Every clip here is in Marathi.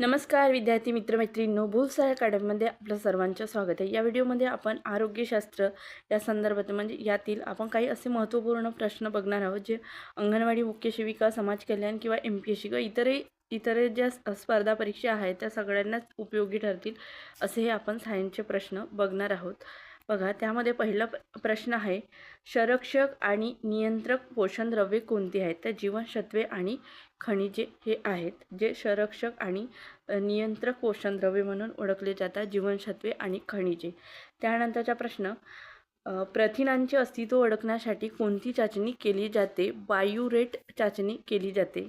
नमस्कार विद्यार्थी मित्रमैत्रिणींनो. भूलसार अकॅडमीमध्ये आपलं सर्वांचं स्वागत आहे. या व्हिडिओमध्ये आपण आरोग्यशास्त्र या संदर्भात म्हणजे यातील आपण काही असे महत्त्वपूर्ण प्रश्न बघणार आहोत जे अंगणवाडी मुख्य शिविका समाज कल्याण किंवा एम पी एस सी किंवा इतरही इतर ज्या स्पर्धा परीक्षा आहेत त्या सगळ्यांनाच उपयोगी ठरतील असे हे आपण सायन्सचे प्रश्न बघणार आहोत. बघा त्यामध्ये पहिला प्रश्न आहे संरक्षक आणि नियंत्रक पोषण द्रव्ये कोणती आहेत? तर जीवनसत्वे आणि खनिजे हे आहेत जे संरक्षक आणि नियंत्रक पोषणद्रव्ये म्हणून ओळखले जातात जीवनसत्वे आणि खनिजे. त्यानंतरचा प्रश्न प्रथिनांचे अस्तित्व ओळखण्यासाठी कोणती चाचणी केली जाते? बायोरेट चाचणी केली जाते.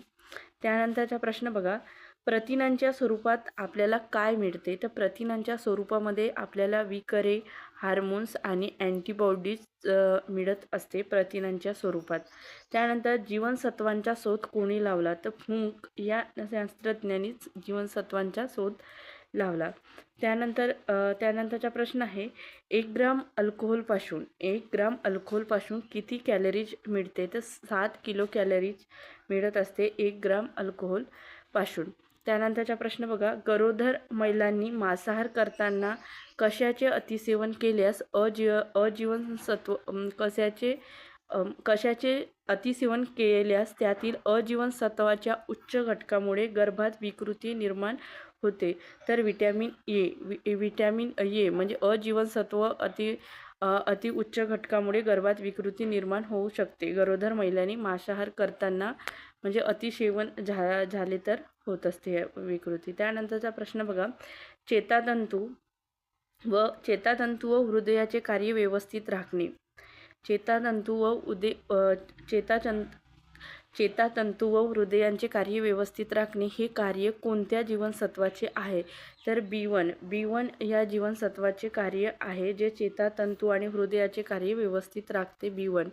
त्यानंतरचा प्रश्न बघा प्रथिनांच्या स्वरूपात आपल्याला काय मिळते? तर प्रथिनांच्या स्वरूपामध्ये आपल्याला विकरे हार्मोन्स आणि अँटीबॉडीज मिळत असते प्रथिनांच्या स्वरूपात. त्यानंतर जीवनसत्वांचा शोध कोणी लावला? तर फुंक या शास्त्रज्ञांनीच जीवनसत्वांचा शोध लावला. त्यानंतर त्यानंतरचा प्रश्न आहे एक ग्राम अल्कोहोलपासून एक ग्राम अल्कोहोलपासून किती कॅलरीज मिळते? तर सात किलो कॅलरीज मिळत असते एक ग्राम अल्कोहोलपासून. त्यानंतरचा प्रश्न बघा. गरोदर महिलांनी मांसाहार करताना कशाचे अतिसेवन केल्यास अजीव अजीवनसत्व कशाचे कशाचे अतिसेवन केल्यास त्यातील अजीवनसत्वाच्या उच्च घटकामुळे गर्भात विकृती निर्माण होते. तर विटॅमिन ए वि विटॅमिन ए म्हणजे अजीवनसत्व अति अति उच्च घटकामुळे गर्भात विकृती निर्माण होऊ शकते. गरोदर महिलांनी मांसाहार करताना म्हणजे अतिसेवन झा झाले तर? होत असते विकृती. त्यानंतरचा प्रश्न बघा. चेतातंतू व चेतातंतू व हृदयाचे कार्य व्यवस्थित राखणे. चेतातंतू व उदे अ, चेताचंत चेतातंतू व हृदयांचे कार्य व्यवस्थित राखणे हे कार्य कोणत्या जीवनसत्वाचे आहे? तर बी वन बी वन या जीवनसत्वाचे कार्य आहे जे चेतातंतू आणि हृदयाचे कार्य व्यवस्थित राखते बी वन.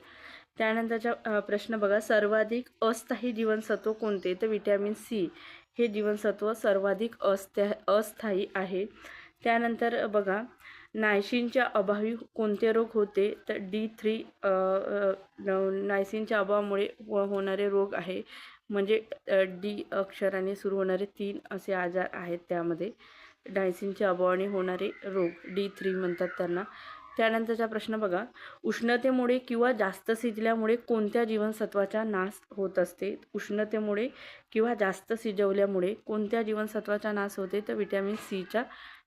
त्यानंतरचा प्रश्न बघा. सर्वाधिक अस्थायी जीवनसत्व कोणते? तर विटॅमिन सी. हे जीवनसत्व सर्वाधिक अस्था अस्थायी आहे. त्यानंतर बघा नायसिनच्या अभावी कोणते रोग होते? तर डी थ्री नायसिनच्या अभावामुळे हो-, होणारे रोग आहे. म्हणजे डी अक्षराने सुरू होणारे तीन असे आजार आहेत त्यामध्ये. डायसिनच्या अभावाने होणारे रोग डी थ्री म्हणतात त्यांना. त्यानंतरचा प्रश्न बघा. उष्णतेमुळे किंवा जास्त शिजल्यामुळे कोणत्या जीवनसत्वाचा नाश होत असते? उष्णतेमुळे किंवा जास्त शिजवल्यामुळे कोणत्या जीवनसत्वाचा नाश होते? तर विटॅमिन सीचा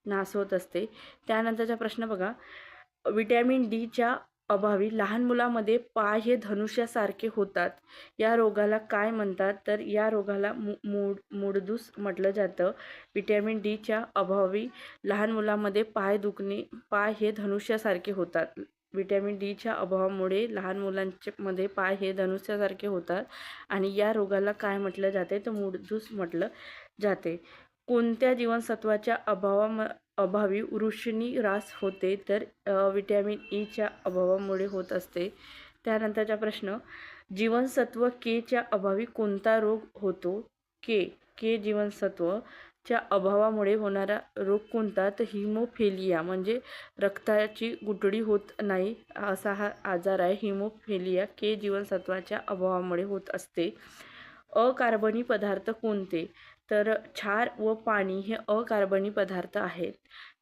नाश होत असते. त्यानंतरचा प्रश्न बघा. विटॅमिन डीच्या अभावी लहान मुलामध्ये पाय हे धनुष्यासारखे होतात. या रोगाला काय म्हणतात? तर या रोगाला मु मूड मूडदूस म्हटलं जातं. विटॅमिन डीच्या अभावी लहान मुलामध्ये पाय दुखणे पाय हे धनुष्यासारखे होतात. विटॅमिन डीच्या अभावामुळे लहान मुलांचे मध्ये पाय हे धनुष्यासारखे होतात आणि या रोगाला काय म्हटलं जाते? तर मूडदूस म्हटलं जाते. कोणत्या जीवनसत्वाच्या अभावाम अभावी वृषणी ऱ्हास होते तर विटॅमिन ईच्या e अभावामुळे होत असते. त्यानंतरचा प्रश्न जीवनसत्व केच्या अभावी कोणता रोग होतो? के के जीवनसत्वच्या अभावामुळे होणारा रोग कोणता? तर हिमोफेलिया म्हणजे रक्ताची गुटडी होत नाही असा हा आजार आहे. हिमोफेलिया के जीवनसत्वाच्या अभावामुळे होत असते. अकार्बनी पदार्थ कोणते? तर क्षार व पाणी हे अकार्बनी पदार्थ आहेत.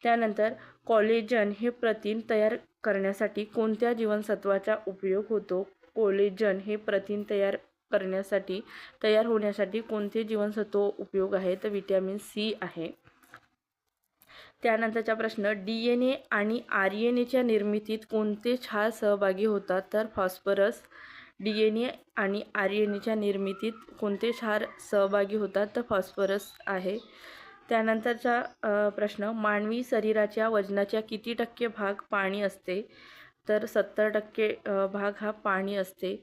त्यानंतर कॉलेजन हे प्रथिन तयार करण्यासाठी कोणत्या जीवनसत्वाचा उपयोग होतो? कोलेजन हे प्रथिन तयार करण्यासाठी तयार होण्यासाठी कोणते जीवनसत्व उपयोग आहे? तर विटॅमिन सी आहे. त्यानंतरचा प्रश्न डी एन ए आणि आर एन एच्या निर्मितीत कोणते क्षार सहभागी होतात? तर फॉस्फरस डी एन ए आणि आर एन एच्या निर्मितीत कोणते क्षार सहभागी होतात तर फॉस्फरस आहे. त्यानंतरचा प्रश्न मानवी शरीराच्या वजनाच्या किती टक्के भाग पाणी असते? तर सत्तर टक्के भाग हा पाणी असते.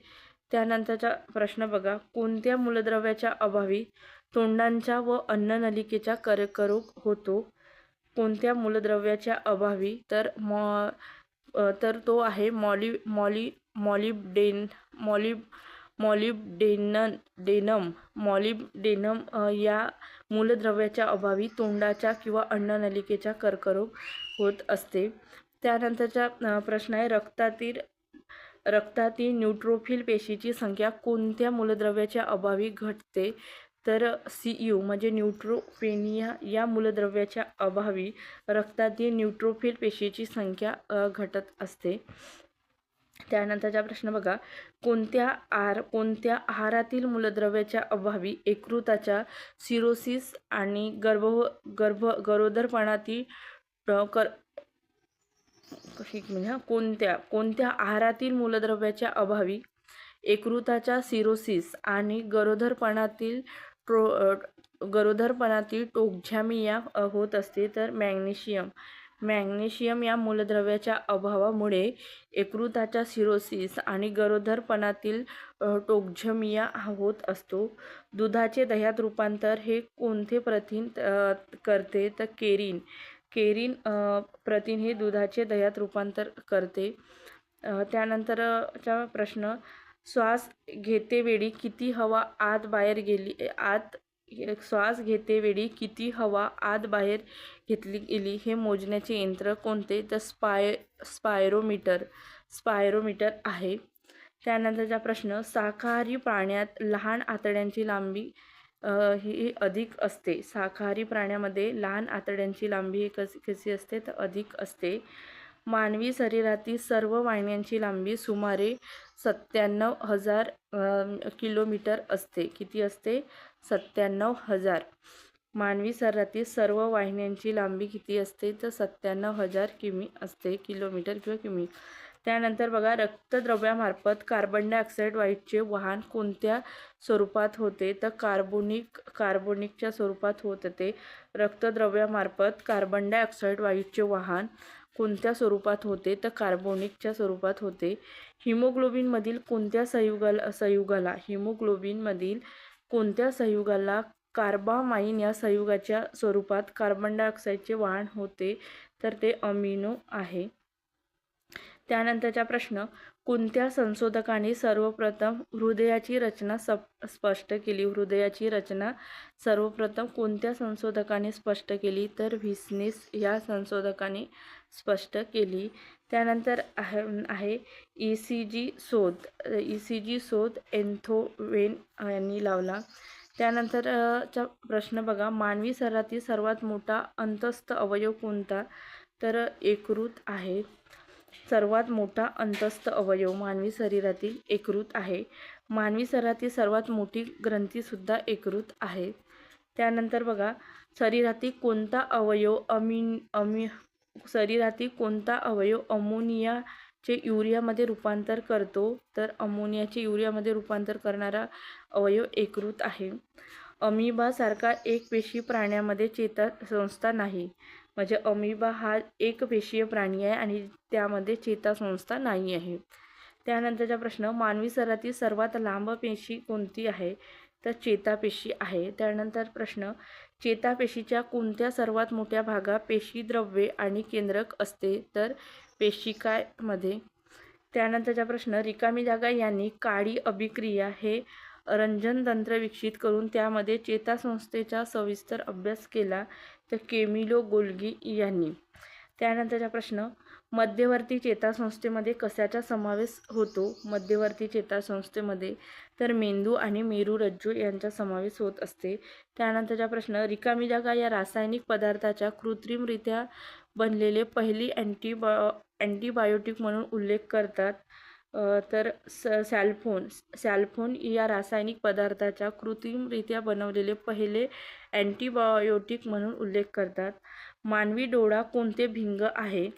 त्यानंतरचा प्रश्न बघा कोणत्या मूलद्रव्याच्या अभावी तोंडांच्या व अन्ननलिकेचा कर्करोग होतो? कोणत्या मूलद्रव्याच्या अभावी? तर मॉ तर तो आहे मॉली मॉली मॉलिबडेन मॉलिब मॉलिब्डेनन डेनम मॉलिबडेनम या मूलद्रव्याच्या अभावी तोंडाच्या किंवा अन्ननलिकेच्या कर्करोग होत असते. त्यानंतरचा प्रश्न आहे रक्तातील रक्तातील न्यूट्रोफिल पेशीची संख्या कोणत्या मूलद्रव्याच्या अभावी घटते? तर सी यू म्हणजे न्यूट्रोपेनिया या मूलद्रव्याच्या अभावी रक्तातील न्यूट्रोफिल पेशीची संख्या घटत असते. त्यानंतरचा प्रश्न बघा. कोणत्या आहार कोणत्या आहारातील मूलद्रव्याच्या अभावी एकृताच्या सिरोसिस आणि गर्भ गर्भ गरोदरपणातील कर कोणत्या कोणत्या आहारातील मूलद्रव्याच्या अभावी एकृताच्या सिरोसिस आणि गरोदरपणातील ट्रो गरोदरपणातील टोक्झॅमिया होत असते? तर मॅग्नेशियम. मॅग्नेशियम या मूलद्रव्याच्या अभावामुळे एकृताच्या सिरोसिस आणि गरोदरपणातील टोक्झमिया होत असतो. दुधाचे दह्यात रूपांतर हे कोणते प्रथिन करते? तर केरिन. केरिन प्रथिन हे दुधाचे दह्यात रूपांतर करते. त्यानंतरचा प्रश्न. श्वास घेतेवेळी किती हवा आत बाहेर गेली आत श्वास घेतेवेळी किती हवा आत बाहेर घेतली गेली हे मोजण्याचे यंत्र कोणते? तर स्पाय स्पायरोमीटर स्पायरोमीटर आहे. त्यानंतरचा प्रश्न शाकाहारी प्राण्यात लहान आतड्यांची लांबी ही अधिक असते. शाकाहारी प्राण्यामध्ये लहान आतड्यांची लांबी ही कशी कशी असते? तर अधिक असते. मानवी शरीरातील सर्व वाहिन्यांची लांबी सुमारे सत्त्याण्णव हजार किलोमीटर असते. किती असते? सत्त्याण्णव हजार. मानवी शरीरातील सर्व वाहिन्यांची लांबी किती असते? तर सत्त्याण्णव हजार किमी असते किलोमीटर किंवा किमी. त्यानंतर बघा रक्तद्रव्यामार्फत कार्बन डायऑक्साईड वायूचे वाहन कोणत्या स्वरूपात होते? तर कार्बोनिक कार्बोनिकच्या स्वरूपात होत होते. रक्तद्रव्यामार्फत कार्बन डायऑक्साईड वायूचे वाहन कोणत्या स्वरूपात होते? तर कार्बोनिकच्या स्वरूपात होते. हिमोग्लोबिनमधील कोणत्या संयुगाला संयुगाला? हिमोग्लोबिनमधील कोणत्या संयुगाला कार्बामाइन या संयुगाच्या स्वरूपात कार्बन डायऑक्साईडचे वाहन होते? तर ते अमिनो आहे. त्यानंतरचा प्रश्न कोणत्या संशोधकाने सर्वप्रथम हृदयाची रचना सप स्पष्ट केली? हृदयाची रचना सर्वप्रथम कोणत्या संशोधकाने स्पष्ट केली? तर व्हिसनेस या संशोधकाने स्पष्ट केली. त्यानंतर आहे आहे ई सी जी शोध. ई सी जी शोध एन्थोवेन यांनी लावला. त्यानंतरचा प्रश्न बघा. मानवी शरीरातील सर्वात मोठा अंतस्थ अवयव कोणता? तर एकरूत आहे. सर्वात मोठा अंतस्थ अवयव मानवी शरीरातील एकरूत आहे. मानवी शरीरातील सर्वात मोठी ग्रंथीसुद्धा एकरूत आहे. त्यानंतर बघा. शरीरातील कोणता अवयव अमिन अमी शरीरातील कोणता अवयव अमोनियाचे युरियामध्ये रूपांतर करतो? तर अमोनियाचे युरियामध्ये रूपांतर करणारा अवयव एकरूत आहे. अमिबासारखा एकपेशी प्राण्यामध्ये चेता संस्था नाही. म्हणजे अमिबा हा एकपेशीय प्राणी आहे आणि त्यामध्ये चेतासंस्था नाही आहे. त्यानंतरचा प्रश्न मानवी शरीरातील सर्वात लांब पेशी कोणती आहे? तर चेतापेशी आहे. त्यानंतर प्रश्न चेतापेशीच्या कोणत्या सर्वात मोठ्या भागा पेशीद्रव्ये आणि केंद्रक असते? तर पेशिकामध्ये. त्यानंतरचा प्रश्न रिकामी जागा यांनी काळी अभिक्रिया हे रंजनतंत्र विकसित करून त्यामध्ये चेतासंस्थेचा सविस्तर अभ्यास केला तर केमिलो गोल्गी यांनी. त्यानंतरचा प्रश्न मध्यवर्ती चेतासंस्थेमध्ये कशाचा समावेश होतो? मध्यवर्ती चेतासंस्थेमध्ये तर मेंदू आणि मेरुरज्जू यांचा समावेश होत असते. त्यानंतरचा प्रश्न रिकामी जागा या रासायनिक पदार्थाच्या कृत्रिमरित्या बनलेले पहिली अँटीबॉ अँटीबायोटिक म्हणून उल्लेख करतात. तर स सॅल्फोन सॅल्फोन या रासायनिक पदार्थाच्या कृत्रिमरित्या बनवलेले पहिले अँटीबायोटिक म्हणून उल्लेख करतात. मानवी डोळा कोणते भिंग आहे?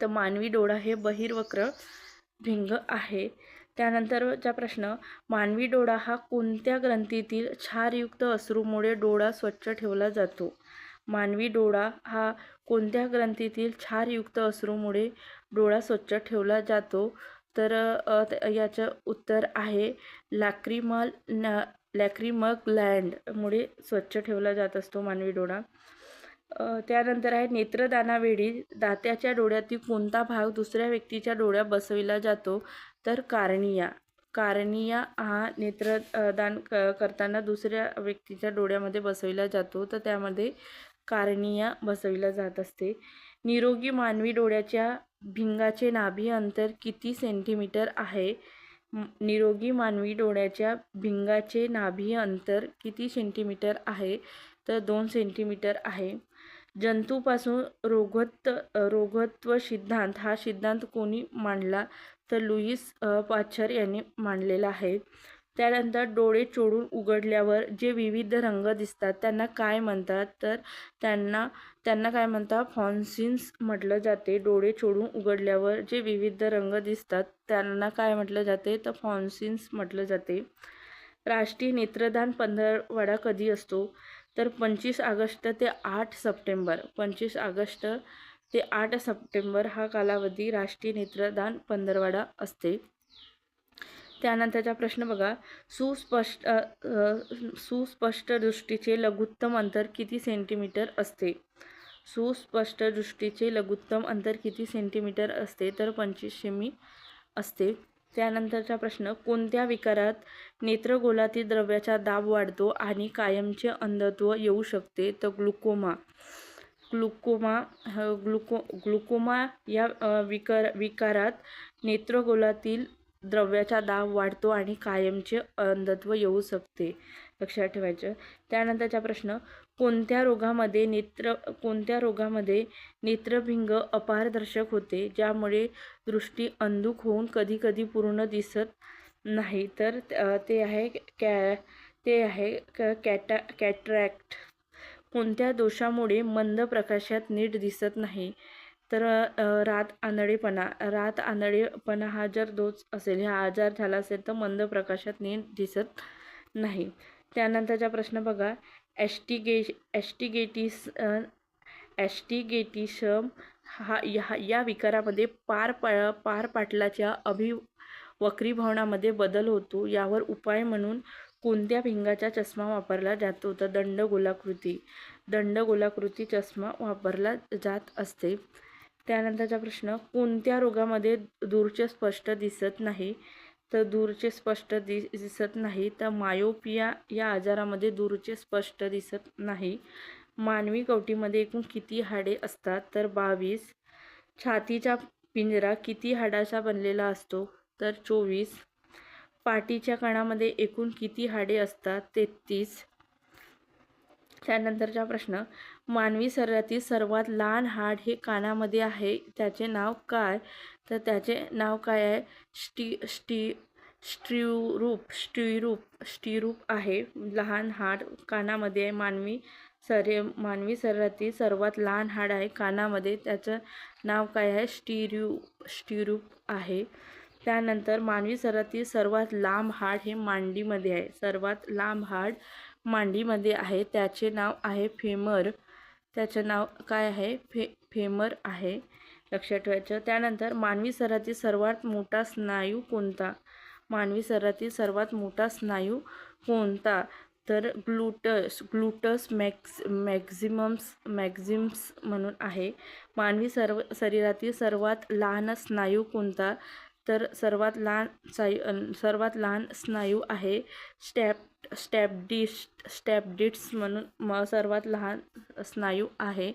तर मानवी डोळा हे बहिर्वक्र भिंग आहे. त्यानंतरचा प्रश्न मानवी डोळा हा कोणत्या ग्रंथीतील क्षारयुक्त अश्रूमुळे डोळा स्वच्छ ठेवला जातो? मानवी डोळा हा कोणत्या ग्रंथीतील क्षारयुक्त अश्रूमुळे डोळा स्वच्छ ठेवला जातो? तर याचं उत्तर आहे लॅक्रिमल न लॅक्रिमल ग्लँडमुळे स्वच्छ ठेवला जात असतो मानवी डोळा. त्यानंतर आहे नेत्रदानावेळी दात्याच्या डोळ्यातील कोणता भाग दुसऱ्या व्यक्तीच्या डोळ्यात बसविला जातो? तर कार्निया. कार्निया हा नेत्रदान क करताना दुसऱ्या व्यक्तीच्या डोळ्यामध्ये बसविला जातो. तर त्यामध्ये कार्निया बसविला जात असते. निरोगी मानवी डोळ्याच्या भिंगाचे नाभी अंतर किती सेंटीमीटर आहे? निरोगी मानवी डोळ्याच्या भिंगाचे नाभी अंतर किती सेंटीमीटर आहे? तर दोन सेंटीमीटर आहे. जंतूपासून रोगत्व रोगत्व सिद्धांत हा सिद्धांत कोणी मांडला तर लुईस पाच्छर यांनी मांडलेला आहे. त्यानंतर डोळे चोडून उघडल्यावर जे विविध रंग दिसतात त्यांना काय म्हणतात? तर त्यांना त्यांना काय म्हणतात? फॉन्सिन्स म्हटलं जाते. डोळे चोडून उघडल्यावर जे विविध रंग दिसतात त्यांना काय म्हटलं जाते? तर फॉन्सिन्स म्हटलं जाते. राष्ट्रीय नेत्रदान पंधरवडा कधी असतो? तर पंचवीस ऑगस्ट ते आठ सप्टेंबर पंचवीस ऑगस्ट ते आठ सप्टेंबर हा कालावधी राष्ट्रीय नेत्रदान पंधरवडा असते. त्यानंतरचा प्रश्न बघा. सुस्पष्ट सुस्पष्ट दृष्टीचे लघुत्तम अंतर किती सेंटीमीटर असते? सुस्पष्ट दृष्टीचे लघुत्तम अंतर किती सेंटीमीटर असते? तर पंचवीस सेमी असते. त्यानंतरचा प्रश्न कोणत्या विकारात नेत्रगोलातील द्रव्याचा दाब वाढतो आणि कायमचे अंधत्व येऊ शकते? तर ग्लुकोमा. ग्लुकोमा ग्लुको ग्लुकोमा या विकार विकारात नेत्रगोलातील द्रव्याचा दाब वाढतो आणि कायमचे अंधत्व येऊ शकते. लक्षात ठेवायचं. त्यानंतरचा प्रश्न कोणत्या रोगामध्ये नेत्र कोणत्या रोगामध्ये नेत्रभिंग अपारदर्शक होते? ज्यामुळे दृष्टी अंधुक होऊन कधीकधी पूर्ण दिसत नाही. तर ते आहे कॅ ते आहे क- कॅटा कॅट्रॅक्ट. कोणत्या दोषामुळे मंद प्रकाशात नीट दिसत नाही? तर रात आंधळेपणा. रात आंधळेपणा हा जर दोष असेल हा आजार झाला असेल तर मंद प्रकाशात नीट दिसत नाही. त्यानंतरचा प्रश्न बघा. ॲस्टिगे ॲस्टिगेटिस ॲस्टिगेटिशम हा या या विकारामध्ये पार पा पार पाटलाच्या अभि वक्रीभावनामध्ये बदल होतो. यावर उपाय म्हणून कोणत्या भिंगाचा चष्मा वापरला जातो? तर दंडगोलाकृती. दंडगोलाकृती चष्मा वापरला जात असते. त्यानंतरचा प्रश्न कोणत्या रोगामध्ये दूरचे स्पष्ट दिसत नाही? तर दूरचे स्पष्ट दि दिसत नाही. तर मायोपिया या आजारामध्ये दूरचे स्पष्ट दिसत नाही. मानवी कवटीमध्ये एकूण किती हाडे असतात? तर बावीस. छातीचा पिंजरा किती हाडाचा बनलेला असतो? तर चोवीस. पाठीच्या कणामध्ये एकूण किती हाडे असतात? तेहतीस. त्यानंतरचा प्रश्न मानवी शरीरातील सर्वात लहान हाड हे कानामध्ये आहे. त्याचे नाव काय? तर त्याचे नाव काय आहे? स्टी स्टी स्ट्रीरूप स्टीरूप स्टीरूप आहे. लहान हाड कानामध्ये आहे. मानवी शरीर मानवी शरीरातील सर्वात लहान हाड आहे कानामध्ये. त्याचं नाव काय आहे? स्टीरू स्टीरूप आहे. त्यानंतर मानवी शरीरातील सर्वात लांब हाड हे मांडीमध्ये आहे. सर्वात लांब हाड मांडीमध्ये आहे. त्याचे नाव आहे फेमर. त्याचं नाव काय आहे? फे फेमर आहे. लक्षात ठेवायचं. त्यानंतर मानवी शरीरातील सर्वात मोठा स्नायू कोणता? मानवी शरीरातील सर्वात मोठा स्नायू कोणता? तर ग्लुटस ग्लुटस मॅक्स मॅक्झिमम्स मॅक्झिम्स म्हणून आहे. मानवी सर्व शरीरातील सर्वात लहान स्नायू कोणता? तर सर्वात लहान सायू सर्वात लहान स्नायू आहे स्टॅप स्टॅपडिस्ट स्टॅपडिट्स म्हणून म सर्वात लहान स्नायू आहे.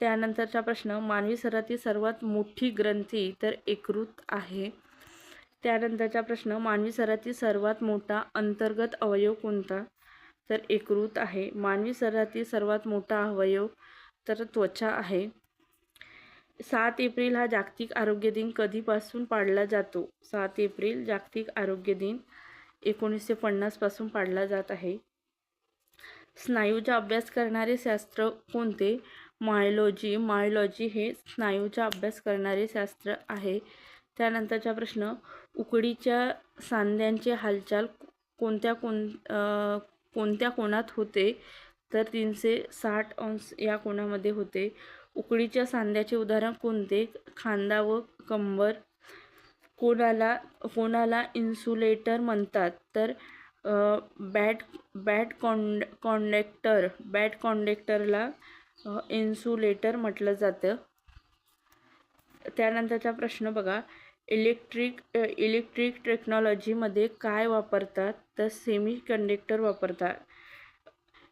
त्यानंतरचा प्रश्न मानवी शरीरातील सर्वात मोठी ग्रंथी तर एकृत आहे. त्यानंतरचा प्रश्न मानवी शरीरातील सर्वात मोठा अंतर्गत अवयव कोणता? तर एकृत आहे. मानवी शरीरातील सर्वात मोठा अवयव तर त्वचा आहे. सात एप्रिल हा जागतिक आरोग्य दिन कधीपासून पाळला जातो? सात एप्रिल जागतिक आरोग्य दिन एकोणीसशे पन्नासपासून पाळला जात आहे. स्नायूचा अभ्यास करणारे शास्त्र कोणते? मायलॉजी. मायलॉजी हे स्नायूचा अभ्यास करणारे शास्त्र आहे. त्यानंतरचा प्रश्न उकडीच्या सांध्यांचे हालचाल कोणत्या कोण कोणत्या कोणात होते? तर तीनशे साठ अंश या कोणामध्ये होते? उकडीच्या सांध्याचे उदाहरण कोणते? खांदा व कंबर. कोणाला कोणाला इन्सुलेटर म्हणतात? तर बॅट बॅट कॉन्ड कॉन्डक्टर बॅट कॉन्डक्टरला इन्सुलेटर म्हटलं जातं. त्यानंतरचा प्रश्न बघा. इलेक्ट्रिक इलेक्ट्रिक टेक्नॉलॉजीमध्ये काय वापरतात? तर सेमी कंडक्टर वापरतात.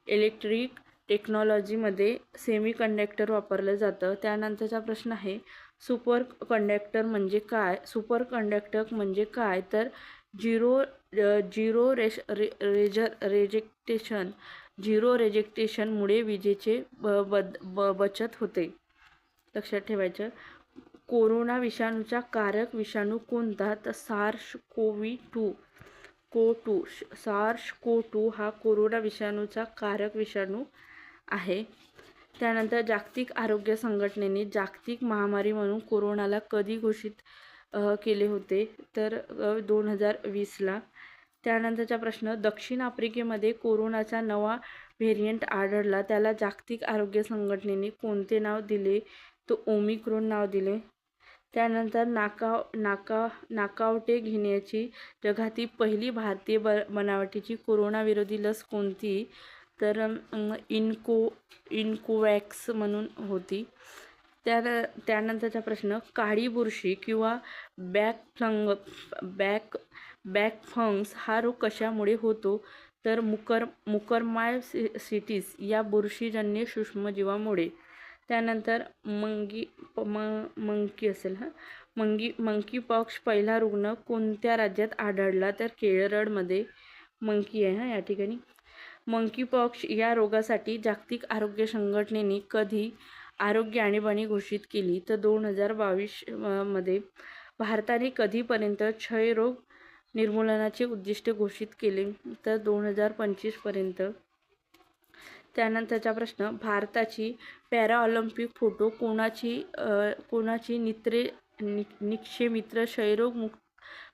इलेक्ट्रिक टेक्नॉलॉजीमध्ये सेमी कंडक्टर वापरलं जातं. त्यानंतरचा प्रश्न आहे सुपर कंडक्टर म्हणजे काय? सुपर कंडक्टर म्हणजे काय? तर झिरो झिरो रेश रे रेजर रेजेक्टेशन झिरो रेजेक्टेशनमुळे विजेचे ब बद ब बचत होते. लक्षात ठेवायचं. कोरोना विषाणूचा कारक विषाणू कोणता? तर SARS CoV two CoV two SARS CoV two हा कोरोना विषाणूचा कारक विषाणू आहे. त्यानंतर जागतिक आरोग्य संघटनेने जागतिक महामारी म्हणून कोरोनाला कधी घोषित केले होते? तर दोन हजार वीसला. त्यानंतरचा प्रश्न दक्षिण आफ्रिकेमध्ये कोरोनाचा नवा व्हेरियंट आढळला. त्याला जागतिक आरोग्य संघटनेने कोणते नाव दिले? तो ओमिक्रोन नाव दिले. त्यानंतर नाका नाका नाकावटे घेण्याची जगातील पहिली भारतीय ब बनावटीची कोरोनाविरोधी लस कोणती? तर इनको इनकोवॅक्स इन्कोवॅक्स म्हणून होती. त्या त्यानंतरचा प्रश्न काळी बुरशी किंवा black fungus black black fungus हा रोग कशामुळे होतो? तर मुकर मुकरमाय सि सिटीस या बुरशीजन्य सूक्ष्मजीवामुळे. त्यानंतर मंगी प म मंकी असेल हां? मंगी मंकी पॉक्स पहिला रुग्ण कोणत्या राज्यात आढळला? तर केरळमध्ये मंकी आहे हां या ठिकाणी. मंकीपॉक्स या रोगासाठी जागतिक आरोग्य संघटनेने कधी आरोग्य आणीबाणी घोषित केली? तर दोन हजार बावीसमध्ये भारताने कधीपर्यंत क्षयरोग निर्मूलनाचे उद्दिष्ट घोषित केले? तर दोन हजार पंचवीसपर्यंत त्यानंतरचा प्रश्न भारताची पॅराऑलिम्पिक फोटो कोणाची कोणाची नित्रे नि निक्षेमित्र क्षयरोग मुक्त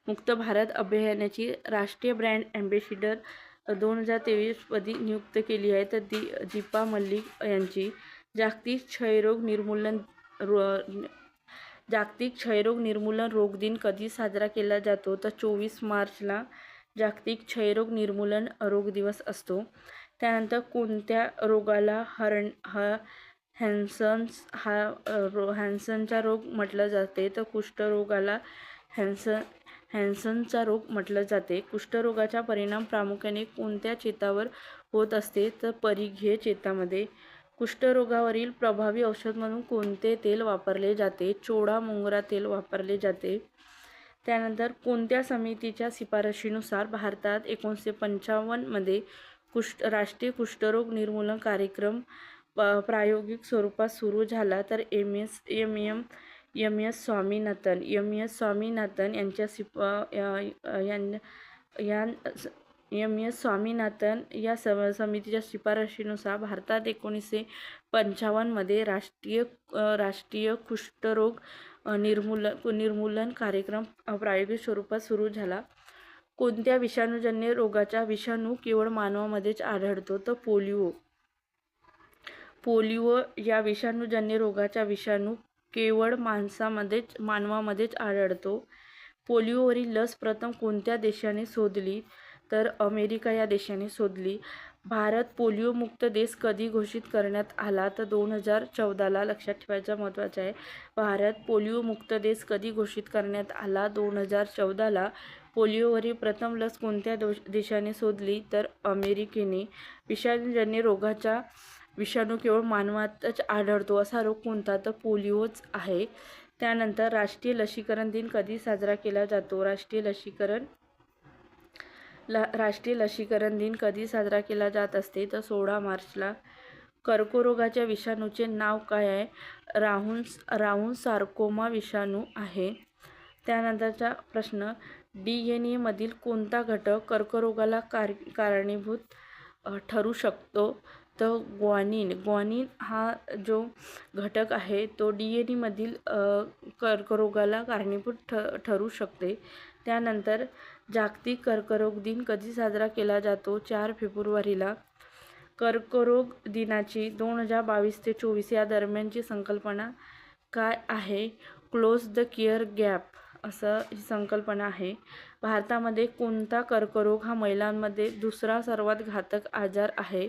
मुक्त भारत अभियानाची राष्ट्रीय ब्रँड ॲम्बेसिडर दोन हजार तेवीसमध्ये नियुक्त केली आहे. तर दी दीपा मल्लिक यांची जागतिक क्षयरोग निर्मूलन रो जागतिक क्षयरोग निर्मूलन रोग दिन कधी साजरा केला जातो? तर चोवीस मार्चला जागतिक क्षयरोग निर्मूलन रोग दिवस असतो. त्यानंतर कोणत्या रोगाला हरण ह हॅन्सन्स हा रो हॅन्सनचा रोग म्हटलं जाते? तर कुष्ठरोगाला हॅन्सन हॅन्सनचा रोग म्हटलं जाते. कुष्ठरोगाचा परिणाम प्रामुख्याने कोणत्या चेतावर होत असते? तर परिघीय चेतामध्ये. कुष्ठरोगावरील प्रभावी औषध म्हणून कोणते तेल वापरले जाते? चोडा मोंगरा तेल वापरले जाते. त्यानंतर कोणत्या समितीच्या शिफारशीनुसार भारतात एकोणीसशे पंचावन्नमध्ये कुष्ठ राष्ट्रीय कुष्ठरोग निर्मूलन कार्यक्रम प- प्रायोगिक स्वरूपात सुरू झाला. तर M S M M M S Swaminathan. M S Swaminathan यांच्या सिप या- यां- एस स्वामीनाथन या सम समितीच्या शिफारशीनुसार भारतात एकोणीसशे पंचावन्नमध्ये राष्ट्रीय राष्ट्रीय कुष्ठरोग निर्मूलन निर्मूलन कार्यक्रम प्रायोगिक स्वरूपात सुरू झाला. कोणत्या विषाणूजन्य रोगाचा विषाणू केवळ मानवामध्येच आढळतो? तर पोलिओ. पोलिओ या विषाणूजन्य रोगाचा विषाणू केवळ माणसामध्येच मानवामध्येच आढळतो. पोलिओवरील लस प्रथम कोणत्या देशाने शोधली? तर अमेरिका या देशाने शोधली. भारत पोलिओमुक्त देश कधी घोषित करण्यात आला? तर दोन हजार चौदाला लक्षात ठेवायचं महत्त्वाचं आहे. भारत पोलिओमुक्त देश कधी घोषित करण्यात आला? दोन हजार चौदाला पोलिओवरील प्रथम लस कोणत्या दो देशाने शोधली? तर अमेरिकेने. विषाणूजन्य रोगाच्या विषाणू केवळ मानवातच आढळतो असा रोग कोणता? तर पोलिओच आहे. त्यानंतर राष्ट्रीय लसीकरण दिन कधी साजरा केला जातो? राष्ट्रीय लसीकरण ल राष्ट्रीय लसीकरण दिन कधी साजरा केला जात असते? तर सोळा मार्चला कर्करोगाच्या विषाणूचे नाव काय आहे? राहून राहून सार्कोमा विषाणू आहे. त्यानंतरचा प्रश्न डी एन एमधील कोणता घटक कर्करोगाला कार कारणीभूत ठरू शकतो? तर ग्वानिन ग्वानिन हा जो घटक आहे तो डी एन एमधील कर्करोगाला कारणीभूत ठ ठरू शकते. त्यानंतर जागतिक कर्करोग दिन कधी साजरा केला जातो? चार फेब्रुवारीला. कर्करोग दिनाची दोन हजार बावीस ते चोवीस या दरम्यानची संकल्पना काय आहे? क्लोज द केअर गॅप असं ही संकल्पना आहे. भारतामध्ये कोणता कर्करोग हा महिलांमध्ये दुसरा सर्वात घातक आजार आहे?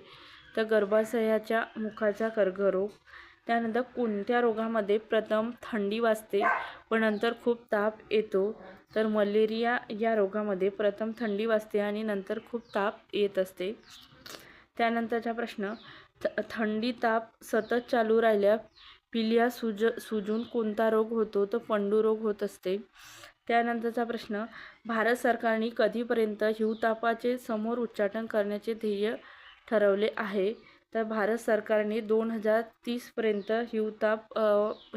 तर गर्भाशयाच्या मुखाचा कर्करोग. त्यानंतर कोणत्या रोगामध्ये प्रथम थंडी वाजते व नंतर खूप ताप येतो? तर मलेरिया या रोगामध्ये प्रथम थंडी वाजते आणि नंतर खूप ताप येत असते. त्यानंतरचा प्रश्न थ थंडी ताप सतत चालू राहिल्या पिलिया सुज सुजून कोणता रोग होतो? तर पंडुरोग होत असते. त्यानंतरचा प्रश्न भारत सरकारने कधीपर्यंत हिवतापाचे समोर उच्चाटन करण्याचे ध्येय ठरवले आहे. तर भारत सरकारने दोन हजार तीसपर्यंत हिवताप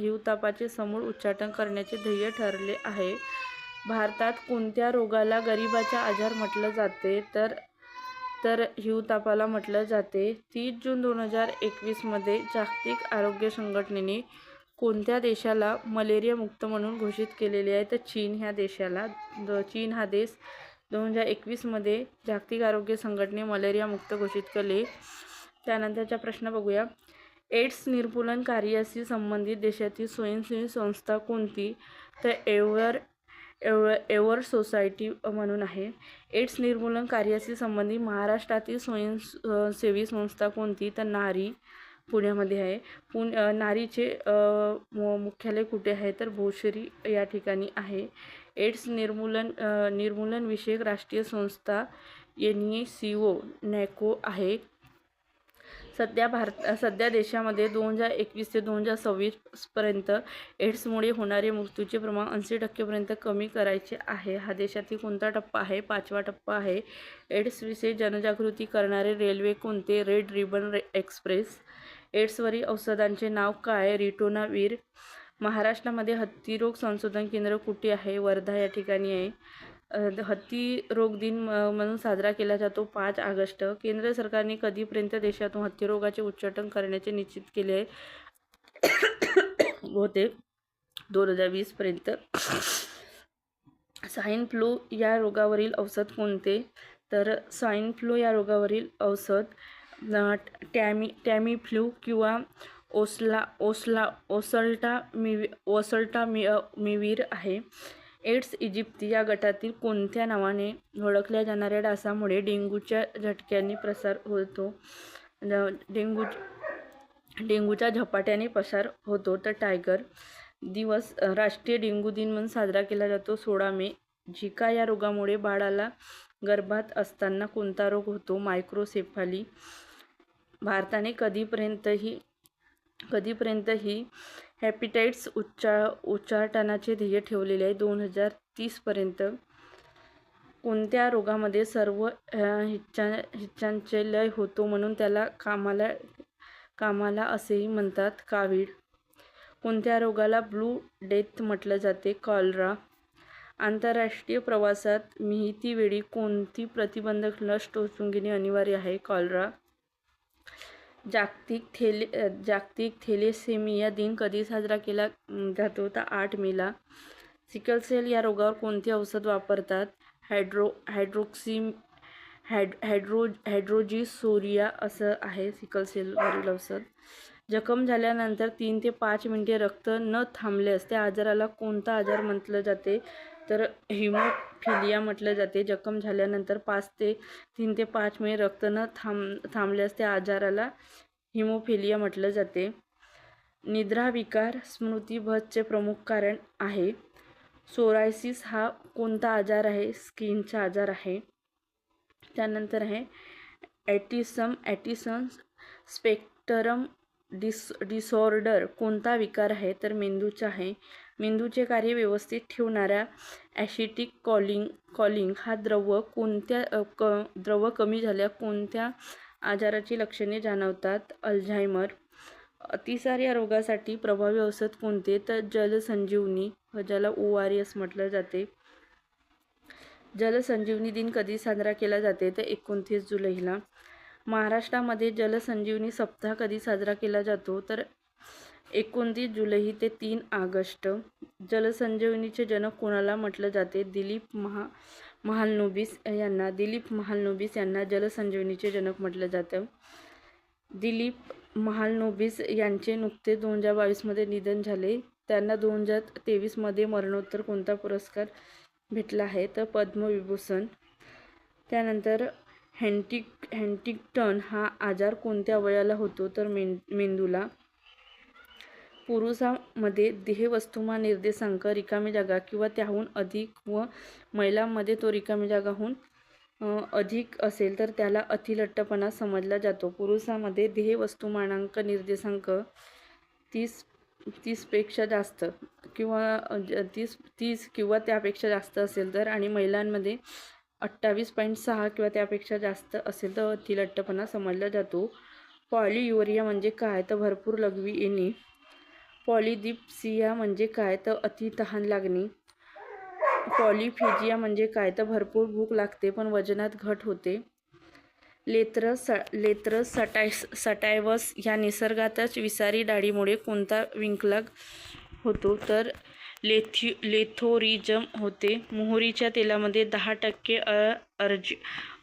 हिवतापाचे समूळ उच्चाटन करण्याचे ध्येय ठरले आहे. भारतात कोणत्या रोगाला गरिबाचा आजार म्हटलं जाते? तर तर हिवतापाला म्हटलं जाते. तीस जून दोन हजार एकवीसमध्ये जागतिक आरोग्य संघटनेने कोणत्या देशाला मलेरिया मुक्त म्हणून घोषित केलेले आहे? तर चीन ह्या देशाला द- चीन हा देश दोन हजार एकवीसमध्ये जागतिक आरोग्य संघटने मलेरिया मुक्त घोषित केले. त्यानंतरचा प्रश्न बघूया. एड्स निर्मूलन कार्याशी संबंधित देशातील स्वयंसेवी संस्था कोणती? तर एवर एवर एवर सोसायटी म्हणून आहे. एड्स निर्मूलन कार्याशी संबंधित महाराष्ट्रातील स्वयंसेवी संस्था कोणती? तर नारी पुण्यामध्ये आहे. पुण नारीचे मु- मुख्यालय कुठे आहे? तर भोसरी या ठिकाणी आहे. एड्स निर्मूलन निर्मूलनविषयक निर्मूलन विषयक राष्ट्रीय संस्था एन ए सी ओ नॅको आहे. सध्या भारत सध्या देशामध्ये दोन हजार एकवीस ते दोन हजार सव्वीसपर्यंत एड्समुळे होणारे मृत्यूचे प्रमाण ऐंशी टक्केपर्यंत कमी करायचे आहे. हा देशातील कोणता टप्पा आहे? पाचवा टप्पा आहे. एड्सविषयी जनजागृती करणारे रेल्वे कोणते? रेड रिबन रे एक्सप्रेस. एड्सवरील औषधांचे नाव काय? रिटोनावीर महाराष्ट्रामध्ये हत्तीरोग संशोधन केंद्र कुठे आहे? वर्धा या ठिकाणी आहे. हत्ती रोग दिन म- म्हणून साजरा केला जातो पाच ऑगस्ट. केंद्र सरकारने कधीपर्यंत देशातून हत्तीरोगाचे उच्चाटन करण्याचे निश्चित केले आहे होते दोन हजार वीसपर्यंत स्वाईन फ्लू या रोगावरील औषध कोणते? तर स्वाईन फ्लू या रोगावरील औषध टॅमी टॅमी फ्लू किंवा ओसला ओसला ओसल्टा मिवी ओसल्टा मि मिवीर आहे. एड्स इजिप्ती या गटातील कोणत्या नावाने ओळखल्या जाणाऱ्या डासामुळे डेंग्यूच्या झटक्याने प्रसार होतो? डेंग्यू डेंग्यूच्या झपाट्याने पसार होतो. तर टायगर दिवस राष्ट्रीय डेंग्यू दिन म्हणून साजरा केला जातो. सोळा मे झिका या रोगामुळे बाळाला गर्भात असताना कोणता रोग होतो? मायक्रोसेफाली भारताने कधीपर्यंतही कधीपर्यंत ही हॅपिटाइट्स उच्चा उच्चाटनाचे ध्येय ठेवलेले आहे? दोन हजार तीसपर्यंत कोणत्या रोगामध्ये सर्व हिच्चा हिच्चांचे लय होतो म्हणून त्याला कामाला कामाला असेही म्हणतात कावीड कोणत्या रोगाला ब्लू डेथ म्हटलं जाते? कॉलरा. आंतरराष्ट्रीय प्रवासात मिहितीवेळी कोणती प्रतिबंधक लस टोचून घेणे अनिवार्य आहे? कॉलरा. जागतिक थेले जागतिक थेलेसेमिया दिन कधी साजरा केला जातो? तर आठ मेला सिकल सेल या रोगावर कोणते औषध वापरतात? हायड्रो हायड्रोक्सिम हायड हायड्रो हायड्रोजिसोरिया असं आहे सिकल सेलवरील औषध. जखम झाल्यानंतर तीन ते पाच मिनिटे रक्त न थांबल्यास त्या आजाराला कोणता आजार म्हटलं जाते? तर हिमोफिलिया म्हटलं जाते. जखम झाल्यानंतर पाच ते तीन ते पाच मे रक्त न थांब थांबल्यास त्या आजाराला हिमोफिलिया म्हटलं जाते. निद्राविकार स्मृतीभजचे प्रमुख कारण आहे. सोरायसिस हा कोणता आजार आहे? स्किनचा आजार आहे. त्यानंतर आहे. ॲटिसम ॲटिसन्स स्पेक्टरम डिस डिसऑर्डर कोणता विकार आहे? तर मेंदूचा आहे. मेंदूचे कार्य व्यवस्थित ठेवणाऱ्या ॲशिटिक कॉलिंग कॉलिंग हा द्रव कोणत्या क द्रव कमी झाल्या कोणत्या आजाराची लक्षणे जाणवतात? अल्झायमर. अतिसार या रोगासाठी प्रभावी औषध कोणते? तर जलसंजीवनी ज्याला ओ आर एस म्हटलं जाते. जलसंजीवनी दिन कधी साजरा केला जाते? तर एकोणतीस जुलैला. महाराष्ट्रामध्ये जलसंजीवनी सप्ताह कधी साजरा केला जातो? तर एकोणतीस जुलै ते तीन ऑगस्ट. जलसंजीवनीचे जनक कोणाला म्हटलं जाते? दिलीप महा महालनोबिस यांना दिलीप महालनोबिस यांना जलसंजीवनीचे जनक म्हटलं जातं. दिलीप महालनोबिस यांचे नुकते दोन हजार बावीसमध्ये निधन झाले. त्यांना दोन हजार तेवीसमध्ये मरणोत्तर कोणता पुरस्कार भेटला आहे? तर पद्मविभूषण. त्यानंतर हँटिक हँटिकटन हा आजार कोणत्या वयाला होतो? तर में मेंदूला. पुरुषामध्ये देहवस्तुमान निर्देशांक रिकामी जागा किंवा त्याहून अधिक व महिलांमध्ये तो रिकामी जागाहून अधिक असेल तर त्याला अतिलट्टपणा समजला जातो. पुरुषामध्ये देह वस्तुमानांक निर्देशांक तीस तीसपेक्षा जास्त किंवा तीस तीस किंवा त्यापेक्षा जास्त असेल तर आणि महिलांमध्ये अठ्ठावीस पॉईंट सहा किंवा त्यापेक्षा जास्त असेल तर अतिलठ्ठपणा समजला जातो. पॉलियुरिया म्हणजे काय? तर भरपूर लघवी येणे पॉलिदिप्सिया म्हणजे काय? तर अति तहान लागणे. पॉलिफिजिया म्हणजे काय? तर भरपूर भूक लागते पण वजनात घट होते. लेत्र स लेत्र सटायस सटायवस ह्या निसर्गातच विसारी डाळीमुळे कोणता विंकलाग होतो? तर लेथि लेथोरिजम होते. मोहरीच्या तेलामध्ये दहा टक्के अ अर्जी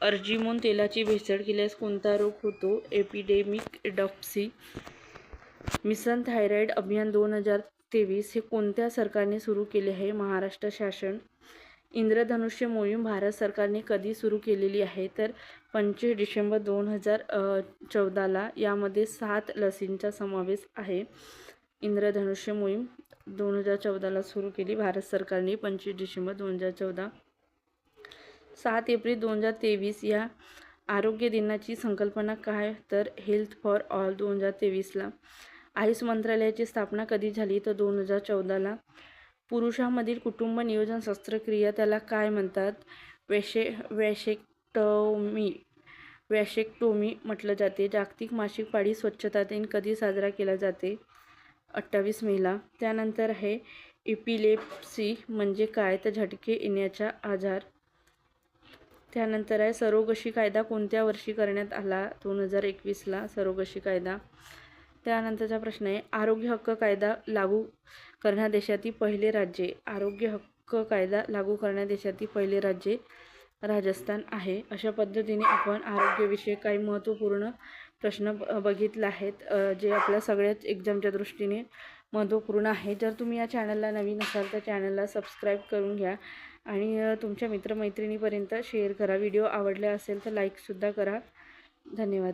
अर्जिमोन तेलाची भेसळ केल्यास कोणता रोग होतो? Epidemic dropsy. मिसन थायरॉईड अभियान दोन हजार तेवीस हे कोणत्या सरकारने सुरू केले आहे? महाराष्ट्र शासन इंद्रधनुष्य मोहीम भारत सरकारने कधी सुरू केलेली आहे? तर पंचवीस डिसेंबर दोन हजार चौदाला यामध्ये सात लसींचा समावेश आहे. इंद्रधनुष्य मोहीम दोन हजार चौदाला सुरू केली. भारत सरकारने पंचवीस डिसेंबर दोन हजार चौदा सात एप्रिल दोन हजार तेवीस या आरोग्य दिनाची संकल्पना काय? तर हेल्थ फॉर ऑल दोन हजार तेवीसला आयुष मंत्रालयाची स्थापना कधी झाली तर दोन हजार चौदाला? पुरुषांमधील कुटुंब नियोजन शस्त्रक्रिया त्याला काय म्हणतात? वॅशे वॅशेक्टोमी वॅशेक्टोमी म्हटलं जाते. जागतिक मासिक पाळी स्वच्छता दिन कधी साजरा केला जाते? अठ्ठावीस मेला. त्यानंतर आहे इपिलेप्सी म्हणजे काय? तर झटके येण्याचा आजार. त्यानंतर आहे सरोगशी कायदा कोणत्या वर्षी करण्यात आला? दोन हजार एकवीसला सरोगशी कायदा. त्यानंतरचा प्रश्न आहे आरोग्य हक्क कायदा लागू करण्या देशातील पहिले राज्य आरोग्य हक्क कायदा लागू करण्या देशातील पहिले राज्य राजस्थान आहे. अशा पद्धतीने आपण आरोग्यविषयक काही महत्त्वपूर्ण प्रश्न ब- बघितले आहेत जे आपल्या सगळ्याच एक्झामच्या दृष्टीने महत्त्वपूर्ण आहे. जर तुम्ही या चॅनलला नवीन असाल तर चॅनलला सबस्क्राईब करून घ्या आणि तुमच्या मित्रमैत्रिणीपर्यंत शेअर करा. व्हिडिओ आवडला असेल तर लाईकसुद्धा करा. धन्यवाद.